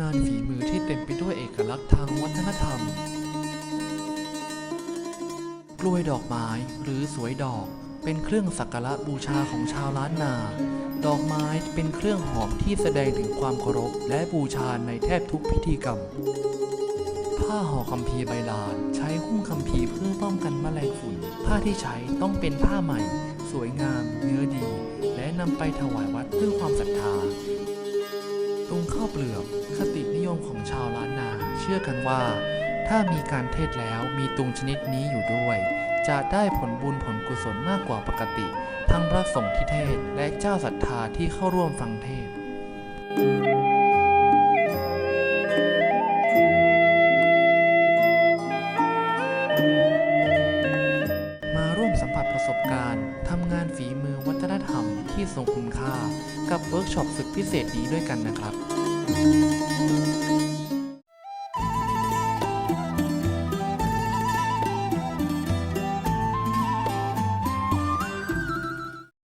งานฝีมือที่เต็มไปด้วยเอกลักษณ์ทางวัฒนธรรม กล้วยดอกไม้หรือสวยดอก เป็นเครื่องสักการะบูชาของชาวล้านนา ดอกไม้เป็นเครื่องหอมที่แสดงถึงความเคารพและบูชาในแทบทุกพิธีกรรม ผ้าห่อคัมภีร์ใบลานใช้หุ้มคัมภีร์เพื่อป้องกันแมลงฝุ่น ผ้าที่ใช้ต้องเป็นผ้าใหม่ สวยงาม เนื้อดี และนำไปถวายวัดเพื่อความศรัทธา ตรงข้าวเปลือกคตินิยมของชาวล้านนา เชื่อกันว่า ถ้ามีการเทศแล้วมีตุงชนิดนี้อยู่ด้วย จะได้ผลบุญผลกุศลมากกว่าปกติ ทั้งพระสงฆ์ที่เทศและเจ้าศรัทธาที่เข้าร่วมฟังเทศมาร่วมสัมผัสประสบการณ์ ทำงานฝีมือวัฒนธรรม ที่ทรงคุณค่า กับเวิร์กช็อปสุดพิเศษนี้ด้วยกันนะครับ